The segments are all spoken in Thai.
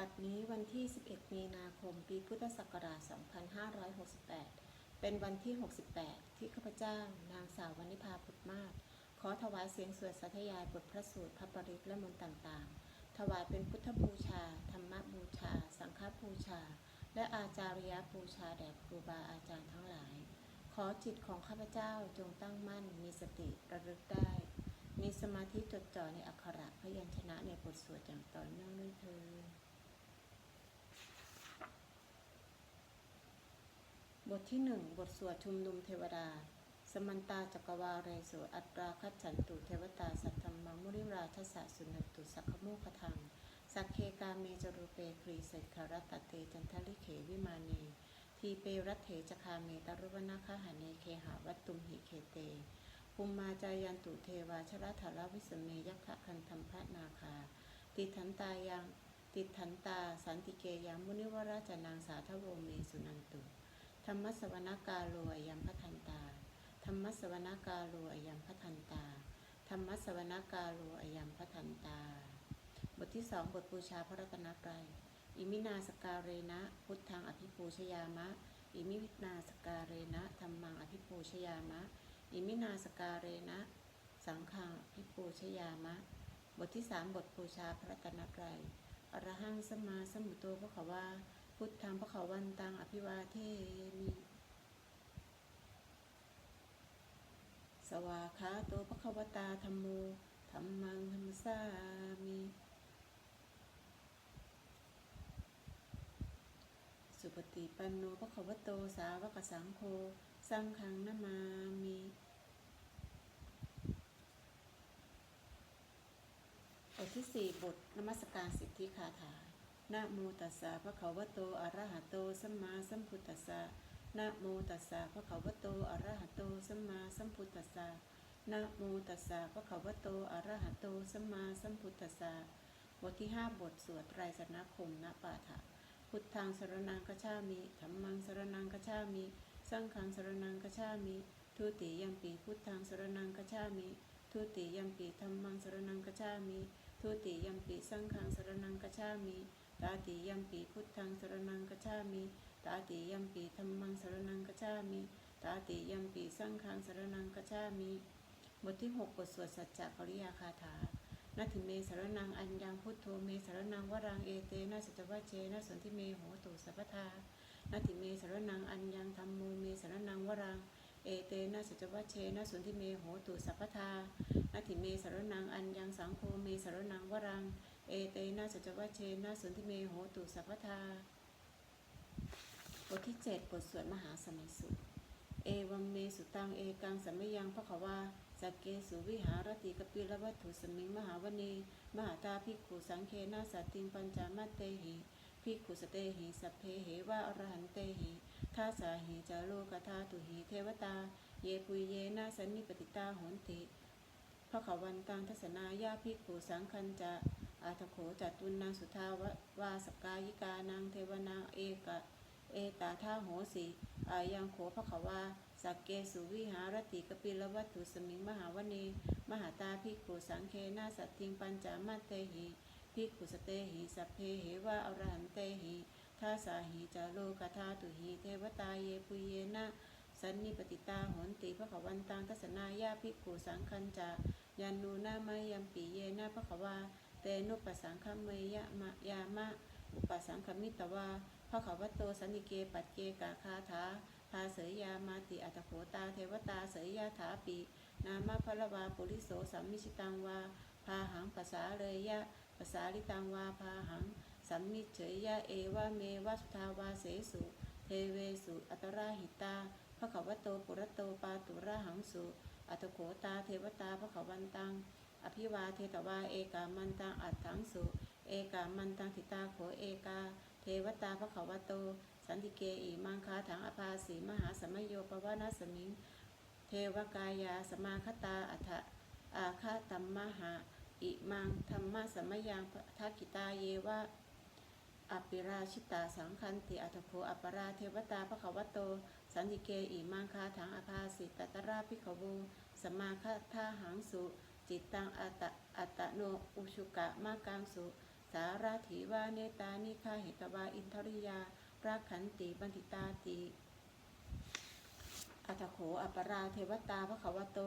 บัดนี้วันที่ 11 มีนาคม ปีพุทธศักราช 2568 เป็นวันที่ 68 ที่ข้าพเจ้านางสาววนิพาพุทธมาศขอถวายเสียงสวดสาธยายบทพระสูตรพระปริตรและมนต์ต่างๆ ถวายเป็นพุทธบูชา ธรรมบูชา สังฆบูชา และอาจาริยบูชาแด่ครูบาอาจารย์ทั้งหลาย ขอจิตของข้าพเจ้าจงตั้งมั่น มีสติระลึกได้ มีสมาธิจดจ่อในอักขระพยัญชนะในบทสวดอย่างต่อเนื่องด้วยเถิด บทที่หนึ่งบทสวดชุมนุมเทวดา สมันตาจักรวาเรโสอัตราคัจฉันตุเทวตาสัทธรรมังมุริราชสะสุนันตุสักขโมคทังสักเคกาเมจรูเปกรีเสกขรัตเตจันทลิเขวิมานีทีเปรัตเถจคาเมตรุวนาคหาเนเคหาวัตตุมหิเคเตภูมิมาจายันตุเทวาชรธารวิสเมยัคคะคันธรรมพระนาคา ติทันตายังติทันตาสันติเกยังมุนิวราชนางสาทโวเมสุนันตุ ธรรมสวนกาโลอยัมพทันตา ธรรมสวนกาโลอยัมพทันตา ธรรมสวนกาโลอยัมพทันตา บทที่สองบทบูชาพระรัตนตรัยอิมินาสกาเรนะ พุทธังอภิปูชยามะ อิมินาสกาเรนะธรรมังอภิปูชยามะ อิมินาสกาเรนะ สังฆังอภิปูชยามะ บทที่สามบทบูชาพระรัตนตรัยอรหังสมมาสมพุทโตพระขวา พุทธังพระเขาวันตังอภิวาเทมิ สวาคาโตพระควตาธรรมโมธรรมังธรรมสามิสุปฏิปันโนพระควโตสาวกสังโฆสังฆังนามามิบทที่สี่บทนมัสการสิทธิคาถา นะโมตัสสะภะคะวโตอะระหะโตสัมมาสัมพุทธัสสะนะโมตัสสะภะคะวโตอะระหะโตสัมมาสัมพุทธัสสะนะโมตัสสะภะคะวโตอะระหะโตสัมมาสัมพุทธัสสะบทที่ห้าบทสวดไตรสรณคมณปาฐะพุทธังสรนังกัจฉามิธัมมังสรนังกัจฉามิ สังฆังสรนังกัจฉามิ ทุติยัมปีพุทธังสรนังกัจฉามิ ทุติยัมปีธัมมังสรนังกัจฉามิ ทุติยัมปีสังฆังสรนังกัจฉามิ ตาติยัมปีพุทธังสรนังกัจฉามิตาติยัมปีธัมมังสรนังกัจฉามิตาติยัมปีสังฆังสรนังกัจฉามิบทที่หกบทสวดสัจจะปริยาคาถานาทิเมสรนังอัญญังพุทโธเมสรนังวรังเอเตนะสัจวะเจนะสนทิเมโหตุสัพพทานาทิเมสรนังอัญญังธรรมโมเมสรนังวรังเอเตนะสัจวะเชนะสนทิเมโหตุสัพพทานาทิเมสรนังอัญญังสังโฆเมสรนังวรัง เอเตนะสัจวะเชนะสุนทิเมโหตุสัพพทาบทที่เจ็ดบทสวดมหาสมัยสุเอวัมเมสุตังเอกังสัมมยังพระขวาสักเกสุวิหารติกปิลวัตถุสมิงมหาวเนมหาตาภิกขุสังเคนะสัตติงปัญจามัตเตหิภิกขุสเตหิสัพเพเหวะอรหันเตหิทัสสาหิจาโลกธาตุหิเทวตา เยปุยเยนะสันนิปติตาโหนติพระขวันตังทัศนายาภิกขุสังคันจะ อาทโขจัตุนนางสุทาววาสกายิกานางเทวนางเอกะเอตาท่าโหสีอายังโขภควาสักเกสุวิหารติกปิลวัตถุสมิงมหาวเนมหาตาภิกขุสังเคนาสัตติงปัญจามาเตหิภิกขุสเตหิสัพเพเหวะอรหันเตหิทาสาหิจาโลกธาตุหิเทวตาเยปุเยนะสันนิปติตาหนติพระขวันตังทัศนายาภิกขุสังคันจายันนูนามายัมปีเยนะพระขวา เตนุปสังคเมยะมะยามะ อุปสังคมิตวาพระขวัตโตสันนิเกปัจเจกาคาถาพาเสยยามาติอัตโขตาเทวตาเสยยาถาปินามาพระวาปุริโสสัมมิชิตังวาพาหังภาษาเลยยะภาษาลิตังวาพาหังสัมมิเฉยยะเอวะเมวะสุทาวาเสสุเทเวสุอัตราหิตาพระขวัตโตปุรโตปาตุระหังสุอัตโขตาเทวตาพระขวันตัง อภิวาเทตวาเอกามันตังอัตถังสุเอกามันตังทิตาโขเอกา เทวตาพระขวโต สันติเกอิมังคาถังอภาสีมหาสมโยปวานาสมิง เทวกายาสมาคตาอัฏฐอาคาตัมมหาอิมังธรรมะสมยังทักิตาเยวะอปิราชิตาสังคันติอัตโภอปราเทวตาพระขวโต สันติเกอิมังคาถังอภาสิตตราภิกขวูสมาคทาหังสุ จิตตังอัตะอัตะโนอุชุกะมากังสุสาราถีวาเนตานิคาเหตวาอินทริยาราขันติบันติตาติอัตโขอัปปราเทวตาพระขวโต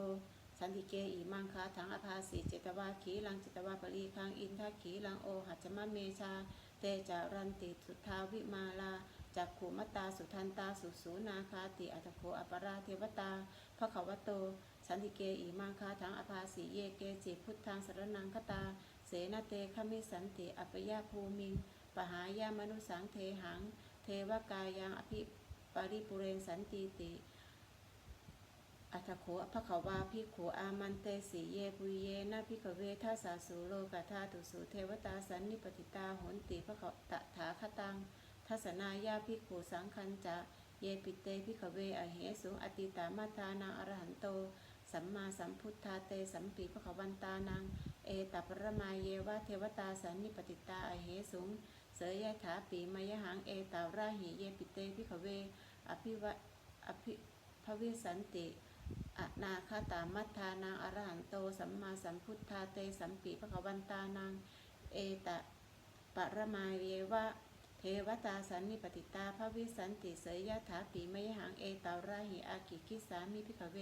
สันติเกอิมังคาถังอภาสีเจตวาขีลังจิตวาปรีคังอินทขีลังโอหัจมะเมชา เตจารันติสุทาวิมาลาจักขุมตตาสุทันตาสุสูนาคาติอัตโขอัปปราเทวตาพระขวโต สันติเกอิมังคาถังอภาสีเยเกจิพุทธังสรนังคตา เสนาเตขมิสันติอัปยาภูมิง ปหายามนุสังเทหัง เทวกายังอภิปริปุเรนสันติติอัตโขภควาภิกขุอามันเตสีเยปุเยนะภิกเวทัสสาสุโลกาธาตุสุเทวตาสันนิปติตาโหนติภควตถาคตังทัศนายาภิกขุสังคัญจะเยปิเตภิกเวอเหสุอติตามาทานังอรหันโต สัมมาสัมพุทธาเตสัมปีภควันตานัง เอตัปรมาเยวะเทวตาสันนิปติตาอเหสุง เสยยถาปีมยหังเอตาราหิเยปิเตภิขเว อภิวะอภิภวิสันติอนาคาตามัทธานังอรหันโตสัมมาสัมพุทธาเตสัมปีภควันตานัง เอตปรมาเยวะเทวตาสันนิปติตาภวิสันติเสยยถาปีมยหังเอตาราหิอากิคิสามิพิกเว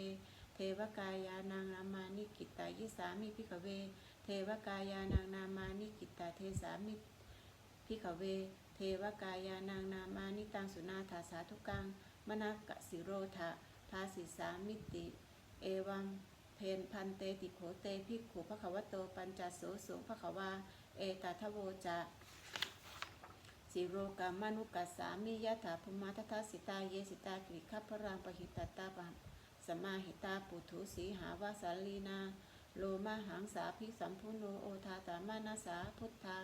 เทวกายานางนามานิกิตายิสามิพิกเว เทวกายานางนามานิกิตาเทสามิพิกเว เทวกายานางนามานิตังสุนาถาสาธุกัง มนากสิโรธาทาสิสามิติ เอวังเพนพันเตติโขเตภิกขุภควโตปัญจโสสุภควา เอตทะโวจะสิโรกามานุกัสสามิยะถาภุมาทัทสิตาเยสิตากริคัพพรังปหิตตาปะ สมาหิตาปุถุสีหาวาสาลีนา โลมาหังสาภิสัมพุโนโอทาตามานาสาพุทธา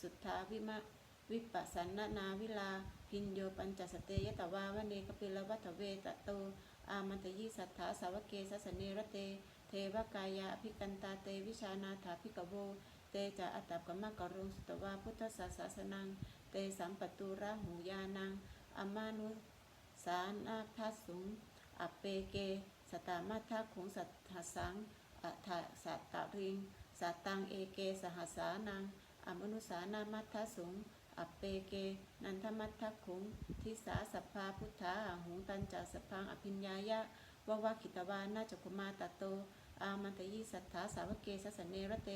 สุทธาวิมะวิปัสสนานาวิลา พินโยปัญจสเตยตวาวเนกปิลวัตเวตโต อามันตยิสัทธาสาวกเกสสเนรเต เทวกายาอภิกันตาเตวิชานาถาภิกโว เตจะอัตตกมะกรุงสุตวาพุทธศาสสนัง เตสัมปตุระหูยานัง อมานุสานาทัสสุง อเปเก สตามัทธคุงสัทธสังอัฏฐสัตตริงสัตตังเอเก สหสานังอมนุสานามัทธสุงอัปเปเก นันทมัทธคุงทิสาสัพพาพุทธาหุงตันจาสพังอภิญญายะวะวะกิตวานาจกุมาตโต อามันตยิสัทธาสาวกเกสสเนรเต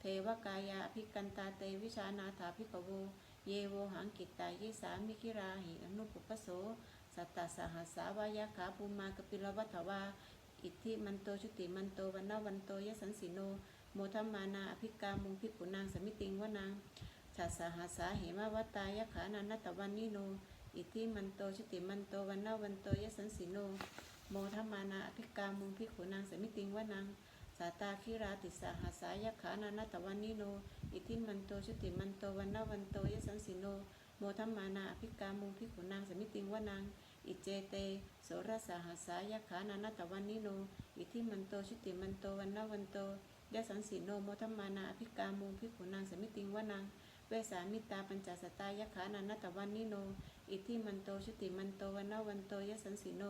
เทวกายาอภิกันตาเตวิชานาถาภิกโว เยโวหังกิตตายิสามิกิราหิอนุปุปปโส สัตตสหัสสาวายาขาภูมากปิลวัฏวาอิทธิมันโตชุติมันโตวันนาวันโตยสันสิโน โมทัมมานาอภิกามุงพิกุนางสมิติงวนางชัสสหัสสาเหมวัตายขานันนตวันนิโน อิทธิมันโตชุติมันโตวันนาวันโตยสันสิโน โมทัมมานาอภิกามุงพิกุนางสมิติงวนางสาตาคิราติสหัสสายขานันนตวันนิโน อิทธิมันโตชุติมันโตวันนาวันโตยสันสิโน โมทัมมานาอภิกามุงพิกุนางสมิติงวนาง อิเจเตโสรสหัสายขานันนตวันนิโน อิทิมันโตชุติมันโตวันนวันโตยสันสีโนโมทมมานาอภิกามุงพิขุนางสมิติงวนัง เวสามิตาปัญจสตายขานันนตวันนิโน อิทิมันโตชุติมันโตวันนวันโตยสันสีโน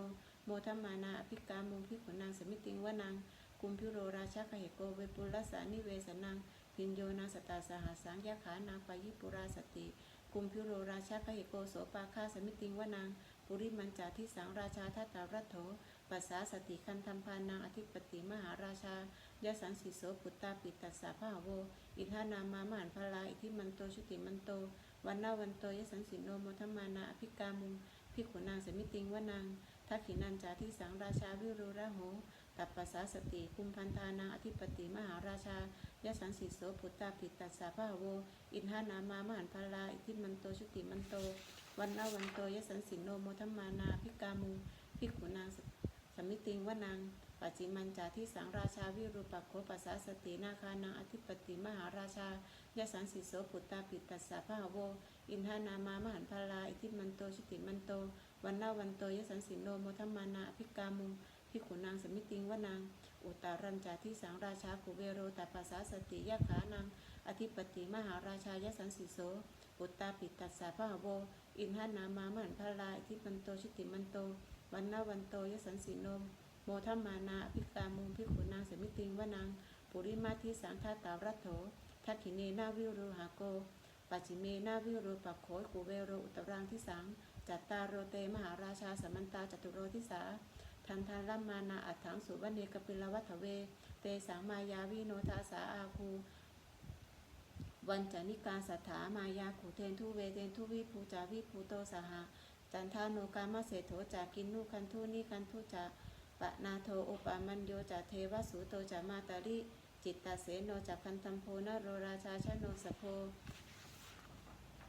โมทมมานาอภิกามุงพิขุนางสมิติงวนังกุมพิโรราชาคเหโกเวปุลสานิเวสนังพินโยนาสตาสหัสังยะขานางปายิปุราสติกุมพิโรราชาคเหโกโสปาคาสมิติงวนัง ปุริมันจาทิสังราชาทัตตารัตโถปัสสาสติคันธรรมพานังอธิปติมหาราชายสันสิโสปุตตาปิตัสสะพหาโว อิทานามามหันพลาอิทิมันโตชุติมันโต วันนาวันโตยสันสิโนโมทัมมานาอภิกามุงพิขุนางสมิติงวนังทักขินันจาทิสังราชาวิรุระโหตัปปัสสาสติคุมพันธานาอธิปติมหาราชายสันสิโสปุตตาปิตัสสะพหาโว อินทานามามหันพลาอิทิมันโตชุติมันโต วันนาวันโตยสันสิโนโมทัมมานาอภิกามุงพิกขุนางสมิติงวานังปัจจิมันจาที่สังราชาวิรูปโคปัสสาสตินาคานังอธิปติมหาราชายสันสิโสปุตตาปิตัสสะพหโว อินทานามามหันพลาอิทิมันโตชุติมันโตวันนาวันโตยสันสิโนโมทัมมานาอภิกามุงพิกขุนางสมิติงวนางอุตารัญจาที่สังราชากุเวโรตัปปัสสาสติยะขานังอธิปติมหาราชายสันสิโสปุตตาปิตัสสะพหโว อินทานามามหันพลาอิทิมันโตชุติมันโตวันนาวันโตยสันสิโนโมทัมมานาอภิกามุงพิกขุนางสมิติงวนางปุริมาทิสังฆาตารัตโถทักขิเนนาวิรุหาโกปัจฉิเมนาวิรูปักโขยกูเวโรอุตรังทิสังจัตตารโรเตมหาราชาสมันตาจตุโรทิสาทันทานลัมมานาอัฏฐังสุวรรณีกปิลวัฏเว เตสังมายาวิโนทาสาอาคู วันจานิกาสัทธามายาขุเทนทุเวเทนทุวิภูจาวิภูโตสหะจันทาโนกามาเศรษโถจากินนุคันทุนิคันทุจาปะนาโทอุปามัญโยจาเทวสุโตจามาตาริจิตตาเสโนจากคันธมโพนโรราชาชโนสโพ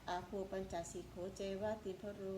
อาภูปัญจสิโขเจวะติพรู